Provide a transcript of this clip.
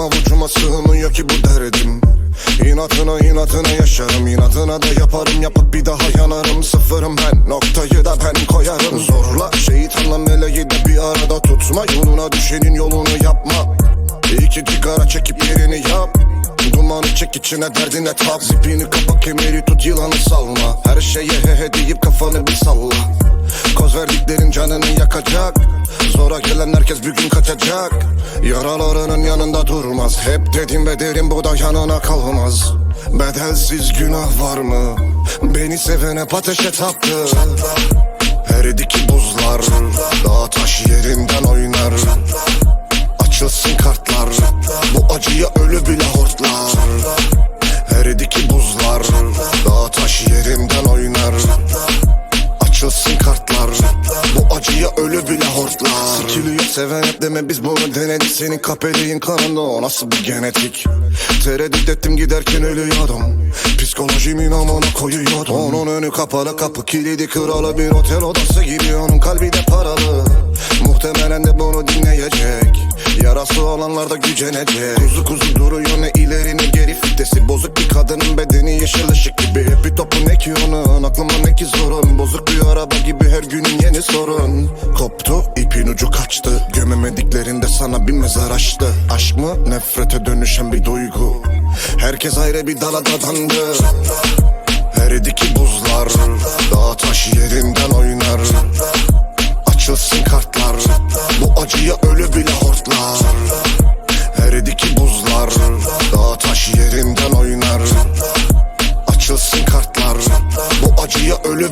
avucuma sığmıyor ki bu derdim. İnatına inatına yaşarım. İnatına da yaparım. Yapıp bir daha yanarım. Sıfırım ben. Noktayı da ben koyarım. Zorla şeytanla meleği de bir arada tutma. Yoluna düşenin yolunu yapma. İki sigara çekip yerini yap Dumanı çek içine derdine tap. Zipini kapa kemeri tut yılanı salma. Her şeye he he deyip kafanı bir salla. Koz verdiklerin canını yakacak. Zora gelen herkes bir gün kaçacak. Yaralarının yanında durmaz. Hep dedim ve derim bu da yanına kalmaz. Bedelsiz günah var mı? Beni seven hep ateşe taptı Eridi ki buzlar. Dağ taş yerinden oynar. Açılsın ölü bile hortlar. Sikiliyor seven hep deme biz bunu denedik. Senin kapeliğin kanında o nasıl bir genetik? Tereddüt ettim giderken ölüyordum. Psikolojimin amına koyuyordum. Onun önü kapalı kapı kilidi kralı Bir otel odası gibi. Onun kalbi de paralı. Muhtemelen de bunu dinleyecek. Yarası olanlar da gücenecek. Kuzu kuzu duruyor ne ileri ne geri fitesi. Bozuk bir kadının bedeni yeşil ışık gibi Hep bir topu ne ki onun aklıma ne ki zorun Bozuk bir araba gibi her günün yeni sorun. Koptu ipin ucu kaçtı. Gömemediklerinde sana bir mezar açtı. Aşk mı? Nefrete dönüşen bir duygu. Herkes ayrı bir dala dadandı. Eridi ki buzlar Dağ taş yerinden oynar Le